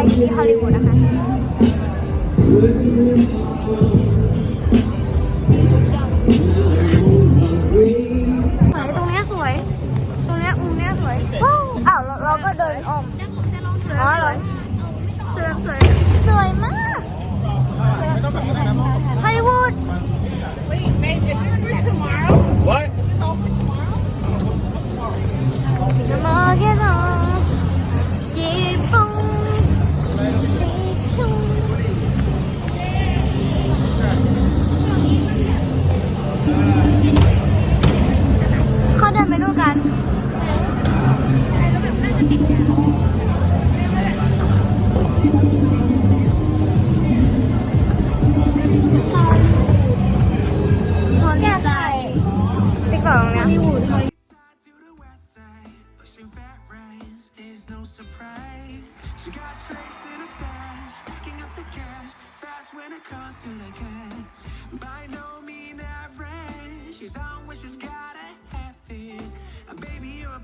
ให้อยู่ที่ฮอลลีวูดนะคะสวยตรงเนี้ยสวย ตรงเนี้ยมุมเนี้ยสวยว้าวอ้าวเราเราก็เดินอ้อมอ๋อเหรอสวยสวยส เดินไปดูกัน แก้ไขติ๊กต็อกตรงเนี้ย to the west side. Pushing fat rice is no surprise. She got tricks in her stash, stacking up the cash. Fast when it comes to the cash. By no mean average. She's on when she's gotta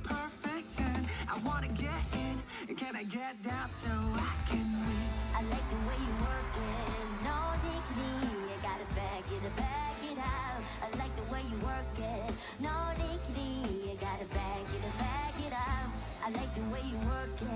perfect ten. I wanna get in. Can I get down so I can win? I like the way you work it, no diggity. I gotta back it back it up I like the way you work it, no diggity. I gotta back it back it up. I like the way you work it.